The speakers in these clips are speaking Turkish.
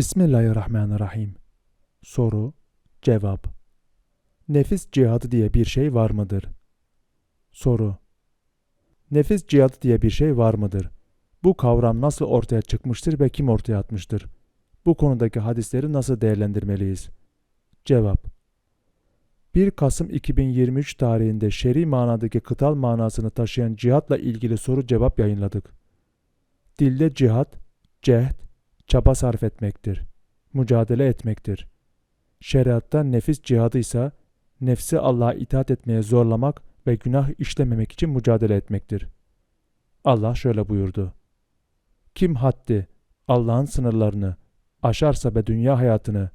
Bismillahirrahmanirrahim. Soru, cevap. Nefis cihadı diye bir şey var mıdır? Soru. Nefis cihadı diye bir şey var mıdır? Bu kavram nasıl ortaya çıkmıştır ve kim ortaya atmıştır? Bu konudaki hadisleri nasıl değerlendirmeliyiz? Cevap. 1 Kasım 2023 tarihinde şer'i manadaki kıtal manasını taşıyan cihatla ilgili soru cevap yayınladık. Dilde cihat, cehd, çaba sarf etmektir. Mücadele etmektir. Şeriatta nefis cihadı ise nefsi Allah'a itaat etmeye zorlamak ve günah işlememek için mücadele etmektir. Allah şöyle buyurdu. Kim haddi, Allah'ın sınırlarını, aşarsa ve dünya hayatını,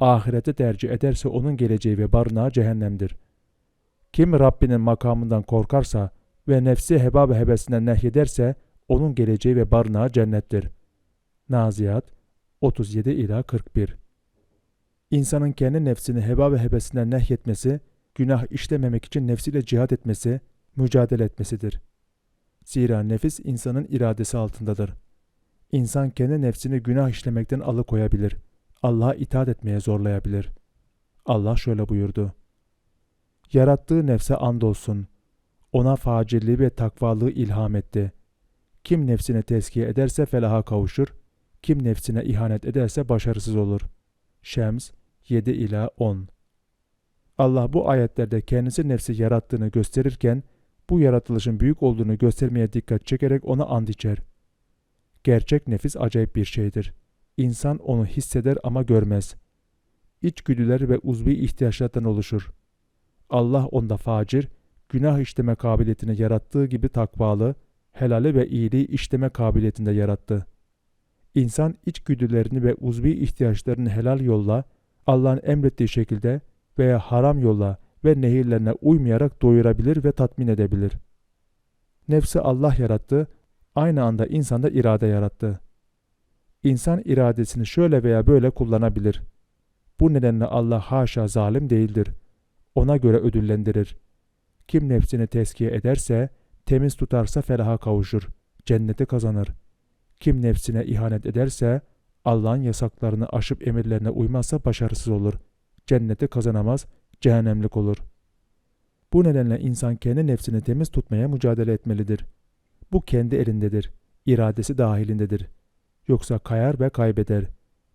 ahirete tercih ederse onun geleceği ve barınağı cehennemdir. Kim Rabbinin makamından korkarsa ve nefsi heba ve hebesinden nehyederse onun geleceği ve barınağı cennettir. Naziyat 37 ila 41 İnsanın kendi nefsini heba ve hebesinden nehyetmesi, günah işlememek için nefsiyle cihat etmesi, mücadele etmesidir. Zira nefis insanın iradesi altındadır. İnsan kendi nefsini günah işlemekten alıkoyabilir. Allah'a itaat etmeye zorlayabilir. Allah şöyle buyurdu. Yarattığı nefse andolsun. Ona facirliği ve takvalığı ilham etti. Kim nefsine tezkiye ederse felaha kavuşur. Kim nefsine ihanet ederse başarısız olur. Şems 7 ila 10 Allah bu ayetlerde kendisi nefsi yarattığını gösterirken bu yaratılışın büyük olduğunu göstermeye dikkat çekerek ona and içer. Gerçek nefis acayip bir şeydir. İnsan onu hisseder ama görmez. İçgüdüler ve uzvi ihtiyaçlardan oluşur. Allah onda facir, günah işleme kabiliyetini yarattığı gibi takvalı, helali ve iyiliği işleme kabiliyetinde yarattı. İnsan içgüdülerini ve uzvi ihtiyaçlarını helal yolla, Allah'ın emrettiği şekilde veya haram yolla ve nehirlerine uymayarak doyurabilir ve tatmin edebilir. Nefsi Allah yarattı, aynı anda insanda irade yarattı. İnsan iradesini şöyle veya böyle kullanabilir. Bu nedenle Allah haşa zalim değildir. Ona göre ödüllendirir. Kim nefsini teskiye ederse, temiz tutarsa felaha kavuşur, cenneti kazanır. Kim nefsine ihanet ederse, Allah'ın yasaklarını aşıp emirlerine uymazsa başarısız olur. Cenneti kazanamaz, cehennemlik olur. Bu nedenle insan kendi nefsini temiz tutmaya mücadele etmelidir. Bu kendi elindedir, iradesi dahilindedir. Yoksa kayar ve kaybeder.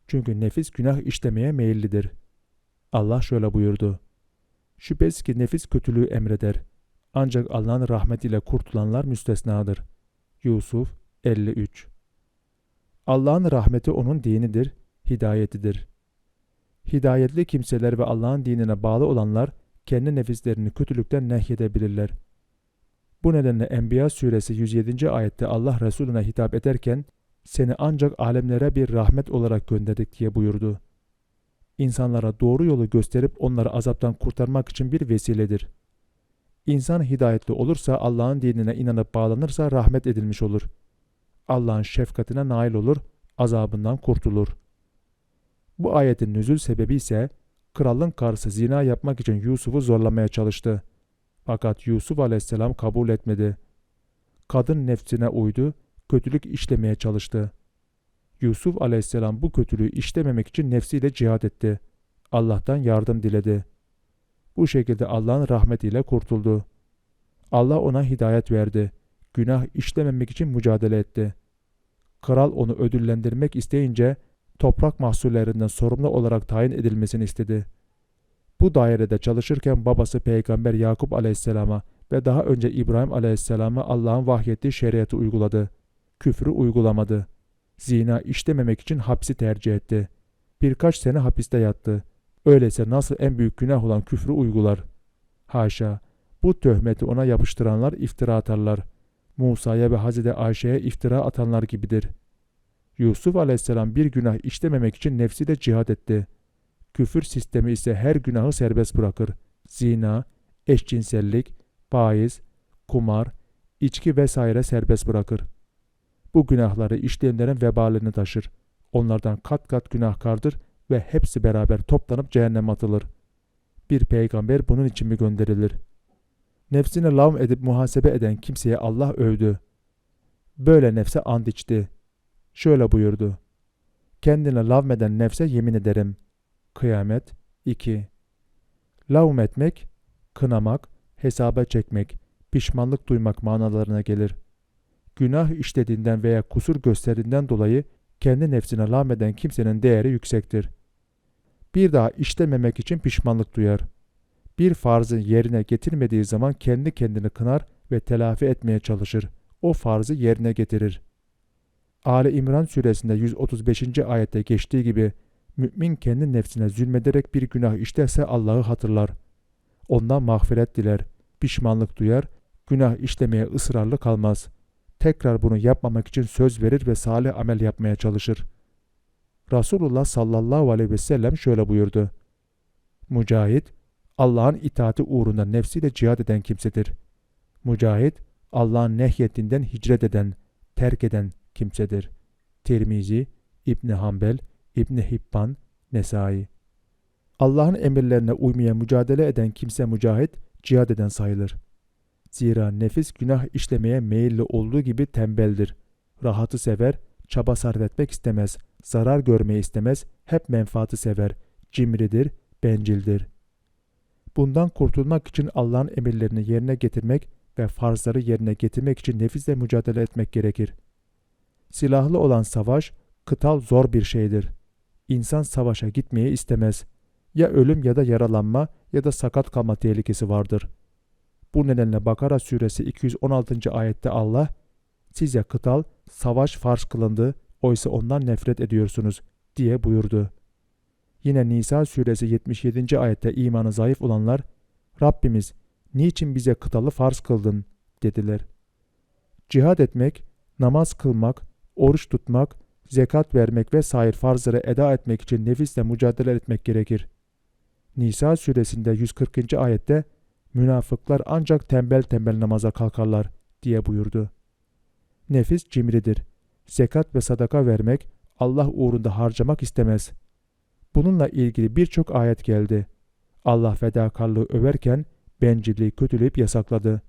Çünkü nefis günah işlemeye meyillidir. Allah şöyle buyurdu. Şüphesiz ki nefis kötülüğü emreder. Ancak Allah'ın rahmetiyle kurtulanlar müstesnadır. Yusuf 53 Allah'ın rahmeti onun dinidir, hidayetidir. Hidayetli kimseler ve Allah'ın dinine bağlı olanlar kendi nefislerini kötülükten nehyedebilirler. Bu nedenle Enbiya suresi 107. ayette Allah Resulüne hitap ederken seni ancak alemlere bir rahmet olarak gönderdik diye buyurdu. İnsanlara doğru yolu gösterip onları azaptan kurtarmak için bir vesiledir. İnsan hidayetli olursa Allah'ın dinine inanıp bağlanırsa rahmet edilmiş olur. Allah'ın şefkatine nail olur, azabından kurtulur. Bu ayetin nüzül sebebi ise kralın karısı zina yapmak için Yusuf'u zorlamaya çalıştı. Fakat Yusuf aleyhisselam kabul etmedi. Kadın nefsine uydu, kötülük işlemeye çalıştı. Yusuf aleyhisselam bu kötülüğü işlememek için nefsiyle cihad etti. Allah'tan yardım diledi. Bu şekilde Allah'ın rahmetiyle kurtuldu. Allah ona hidayet verdi. Günah işlememek için mücadele etti. Kral onu ödüllendirmek isteyince toprak mahsullerinden sorumlu olarak tayin edilmesini istedi. Bu dairede çalışırken babası Peygamber Yakup aleyhisselama ve daha önce İbrahim aleyhisselama Allah'ın vahyettiği şeriatı uyguladı. Küfrü uygulamadı. Zina işlememek için hapsi tercih etti. Birkaç sene hapiste yattı. Öyleyse nasıl en büyük günah olan küfrü uygular? Haşa! Bu töhmeti ona yapıştıranlar iftira atarlar. Musa'ya ve Hazreti Ayşe'ye iftira atanlar gibidir. Yusuf aleyhisselam bir günah işlememek için nefsiyle cihad etti. Küfür sistemi ise her günahı serbest bırakır. Zina, eşcinsellik, faiz, kumar, içki vesaire serbest bırakır. Bu günahları işleyenlerin vebalini taşır. Onlardan kat kat günahkardır ve hepsi beraber toplanıp cehenneme atılır. Bir peygamber bunun için mi gönderilir? Nefsini lavm edip muhasebe eden kimseye Allah övdü. Böyle nefse and içti. Şöyle buyurdu. Kendine lavmeden nefse yemin ederim. Kıyamet 2. Lavm etmek, kınamak, hesaba çekmek, pişmanlık duymak manalarına gelir. Günah işlediğinden veya kusur gösterdiğinden dolayı kendi nefsine lavmeden kimsenin değeri yüksektir. Bir daha işlememek için pişmanlık duyar. Bir farzı yerine getirmediği zaman kendi kendini kınar ve telafi etmeye çalışır. O farzı yerine getirir. Ali İmran suresinde 135. ayette geçtiği gibi mümin kendi nefsine zulmederek bir günah işlerse Allah'ı hatırlar. Ondan mağfiret diler, pişmanlık duyar, günah işlemeye ısrarlı kalmaz. Tekrar bunu yapmamak için söz verir ve salih amel yapmaya çalışır. Resulullah sallallahu aleyhi ve sellem şöyle buyurdu. Mücahit, Allah'ın itaati uğrunda nefsiyle cihad eden kimsedir. Mücahit, Allah'ın nehyetinden hicret eden, terk eden kimsedir. Tirmizi, İbni Hanbel, İbni Hibban, Nesai. Allah'ın emirlerine uymaya mücadele eden kimse mücahit, cihad eden sayılır. Zira nefis günah işlemeye meyilli olduğu gibi tembeldir. Rahatı sever, çaba sarf etmek istemez, zarar görmeyi istemez, hep menfaati sever, cimridir, bencildir. Bundan kurtulmak için Allah'ın emirlerini yerine getirmek ve farzları yerine getirmek için nefisle mücadele etmek gerekir. Silahlı olan savaş, kıtal zor bir şeydir. İnsan savaşa gitmeyi istemez. Ya ölüm ya da yaralanma ya da sakat kalma tehlikesi vardır. Bu nedenle Bakara suresi 216. ayette Allah, size kıtal, savaş farz kılındı, oysa ondan nefret ediyorsunuz diye buyurdu. Yine Nisa suresi 77. ayette imanı zayıf olanlar, Rabbimiz niçin bize kıtalı farz kıldın dediler. Cihad etmek, namaz kılmak, oruç tutmak, zekat vermek ve sair farzları eda etmek için nefisle mücadele etmek gerekir. Nisa suresinde 140. ayette münafıklar ancak tembel tembel namaza kalkarlar diye buyurdu. Nefis cimridir. Zekat ve sadaka vermek, Allah uğrunda harcamak istemez. Bununla ilgili birçok ayet geldi. Allah fedakarlığı överken bencilliği kötüleyip yasakladı.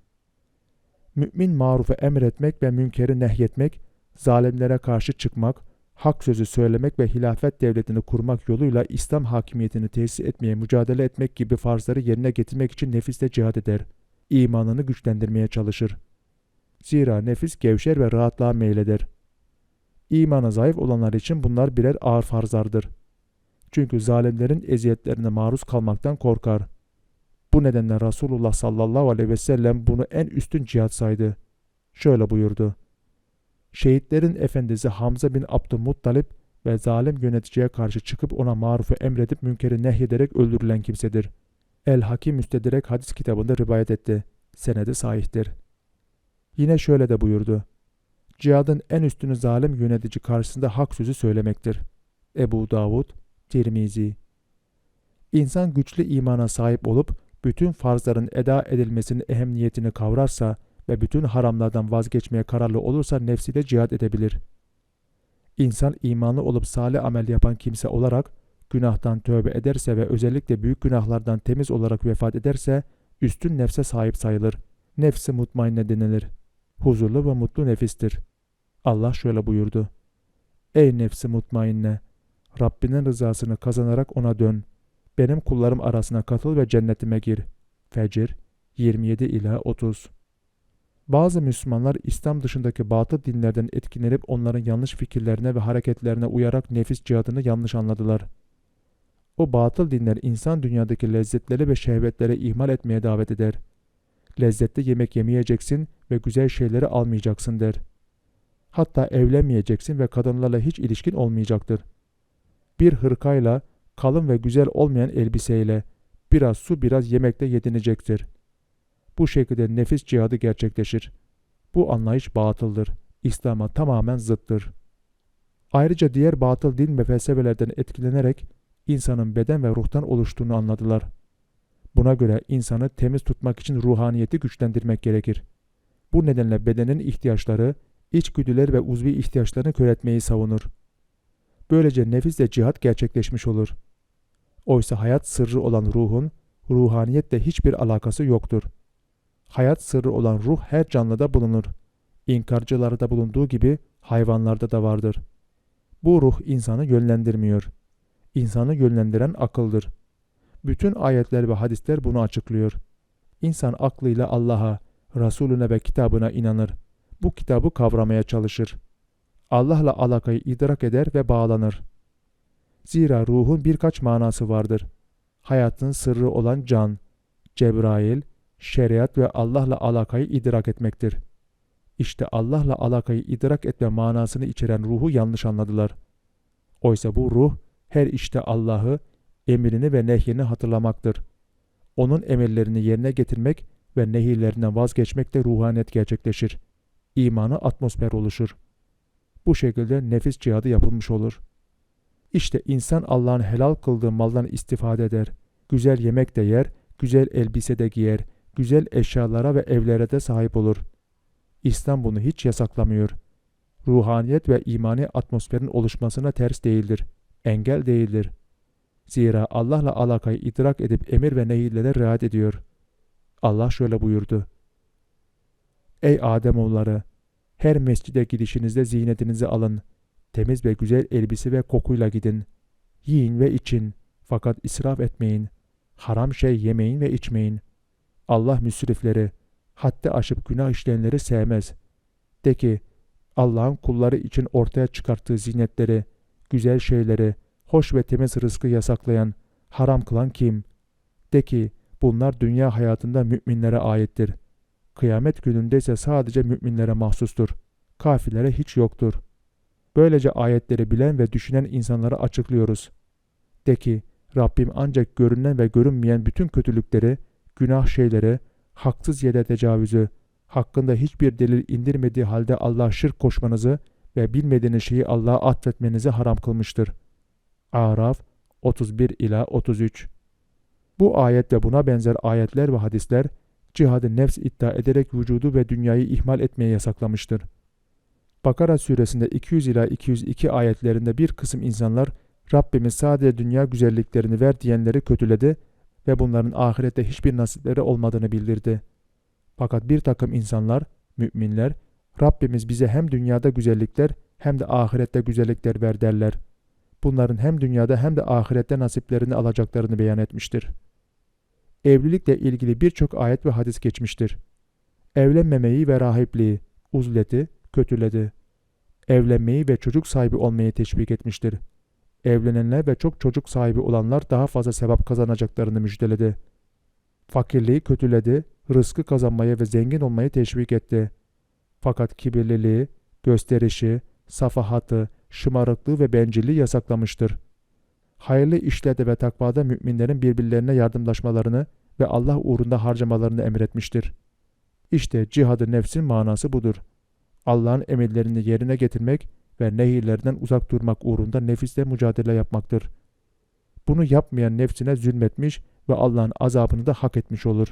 Mümin marufu emretmek ve münkeri nehyetmek, zalimlere karşı çıkmak, hak sözü söylemek ve hilafet devletini kurmak yoluyla İslam hakimiyetini tesis etmeye mücadele etmek gibi farzları yerine getirmek için nefisle cihad eder. İmanını güçlendirmeye çalışır. Zira nefis gevşer ve rahatlığa meyleder. İmanı zayıf olanlar için bunlar birer ağır farzlardır. Çünkü zalimlerin eziyetlerine maruz kalmaktan korkar. Bu nedenle Resulullah sallallahu aleyhi ve sellem bunu en üstün cihat saydı. Şöyle buyurdu. Şehitlerin efendisi Hamza bin Abdülmuttalip ve zalim yöneticiye karşı çıkıp ona marufu emredip münkeri nehyederek öldürülen kimsedir. El-Hakim Müstederek hadis kitabında rivayet etti. Senedi sahihtir. Yine şöyle de buyurdu. Cihadın en üstünü zalim yönetici karşısında hak sözü söylemektir. Ebu Davud, Tirmizi. İnsan güçlü imana sahip olup bütün farzların eda edilmesinin ehemmiyetini kavrarsa ve bütün haramlardan vazgeçmeye kararlı olursa nefsiyle cihad edebilir. İnsan imanlı olup salih amel yapan kimse olarak günahtan tövbe ederse ve özellikle büyük günahlardan temiz olarak vefat ederse üstün nefse sahip sayılır. Nefsi mutmainne denilir. Huzurlu ve mutlu nefistir. Allah şöyle buyurdu. Ey nefsi mutmainne! Rabbinin rızasını kazanarak ona dön. Benim kullarım arasına katıl ve cennetime gir. Fecir 27 ila 30 bazı Müslümanlar İslam dışındaki batıl dinlerden etkilenip onların yanlış fikirlerine ve hareketlerine uyarak nefis cihadını yanlış anladılar. O batıl dinler insan dünyadaki lezzetleri ve şehvetleri ihmal etmeye davet eder. Lezzetli yemek yemeyeceksin ve güzel şeyleri almayacaksın der. Hatta evlenmeyeceksin ve kadınlarla hiç ilişkin olmayacaktır. Bir hırkayla, kalın ve güzel olmayan elbiseyle, biraz su biraz yemekle yedinecektir.'' Bu şekilde nefis cihadı gerçekleşir. Bu anlayış batıldır. İslam'a tamamen zıttır. Ayrıca diğer batıl din ve felsefelerden etkilenerek insanın beden ve ruhtan oluştuğunu anladılar. Buna göre insanı temiz tutmak için ruhaniyeti güçlendirmek gerekir. Bu nedenle bedenin ihtiyaçları, içgüdüler ve uzvi ihtiyaçlarını köretmeyi savunur. Böylece nefisle cihat gerçekleşmiş olur. Oysa hayat sırrı olan ruhun, ruhaniyetle hiçbir alakası yoktur.'' Hayat sırrı olan ruh her canlıda bulunur. İnkarcılarda bulunduğu gibi hayvanlarda da vardır. Bu ruh insanı yönlendirmiyor. İnsanı yönlendiren akıldır. Bütün ayetler ve hadisler bunu açıklıyor. İnsan aklıyla Allah'a, Resulüne ve kitabına inanır. Bu kitabı kavramaya çalışır. Allah'la alakayı idrak eder ve bağlanır. Zira ruhun birkaç manası vardır. Hayatın sırrı olan can, Cebrail, şeriat ve Allah'la alakayı idrak etmektir. İşte Allah'la alakayı idrak etme manasını içeren ruhu yanlış anladılar. Oysa bu ruh her işte Allah'ı, emrini ve nehyini hatırlamaktır. Onun emirlerini yerine getirmek ve nehirlerinden vazgeçmekle ruhaniyet gerçekleşir. İmanı atmosfer oluşur. Bu şekilde nefis cihadı yapılmış olur. İşte insan Allah'ın helal kıldığı maldan istifade eder. Güzel yemek de yer, güzel elbise de giyer, güzel eşyalara ve evlere de sahip olur. İslam bunu hiç yasaklamıyor. Ruhaniyet ve imani atmosferin oluşmasına ters değildir, engel değildir. Zira Allah'la alakayı idrak edip emir ve nehirlere riayet ediyor. Allah şöyle buyurdu. Ey Ademoğulları! Her mescide gidişinizde zinetinizi alın. Temiz ve güzel elbise ve kokuyla gidin. Yiyin ve için. Fakat israf etmeyin. Haram şey yemeyin ve içmeyin. Allah müsrifleri, haddi aşıp günah işleyenleri sevmez. De ki, Allah'ın kulları için ortaya çıkarttığı zinetleri, güzel şeyleri, hoş ve temiz rızkı yasaklayan, haram kılan kim? De ki, bunlar dünya hayatında müminlere aittir. Kıyamet gününde ise sadece müminlere mahsustur. Kafirlere hiç yoktur. Böylece ayetleri bilen ve düşünen insanlara açıklıyoruz. De ki, Rabbim ancak görünen ve görünmeyen bütün kötülükleri, günah şeyleri, haksız yere tecavüzü, hakkında hiçbir delil indirmediği halde Allah'a şirk koşmanızı ve bilmediğiniz şeyi Allah'a atfetmenizi haram kılmıştır. Araf 31 ila 33 Bu ayet ve buna benzer ayetler ve hadisler cihadı nefs iddia ederek vücudu ve dünyayı ihmal etmeye yasaklamıştır. Bakara suresinde 200 ila 202 ayetlerinde bir kısım insanlar Rabbimiz sadece dünya güzelliklerini ver diyenleri kötüledi ve bunların ahirette hiçbir nasipleri olmadığını bildirdi. Fakat bir takım insanlar, müminler, Rabbimiz bize hem dünyada güzellikler hem de ahirette güzellikler ver derler. Bunların hem dünyada hem de ahirette nasiplerini alacaklarını beyan etmiştir. Evlilikle ilgili birçok ayet ve hadis geçmiştir. Evlenmemeyi ve rahipliği, uzleti kötüledi. Evlenmeyi ve çocuk sahibi olmayı teşvik etmiştir. Evlenenler ve çok çocuk sahibi olanlar daha fazla sevap kazanacaklarını müjdeledi. Fakirliği kötüledi, rızkı kazanmayı ve zengin olmayı teşvik etti. Fakat kibirliliği, gösterişi, safahatı, şımarıklığı ve bencilliği yasaklamıştır. Hayırlı işlerde ve takvada müminlerin birbirlerine yardımlaşmalarını ve Allah uğrunda harcamalarını emretmiştir. İşte cihadı nefsin manası budur. Allah'ın emirlerini yerine getirmek ve nehirlerden uzak durmak uğrunda nefisle mücadele yapmaktır. Bunu yapmayan nefsine zulmetmiş ve Allah'ın azabını da hak etmiş olur.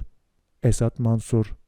Esat Mansur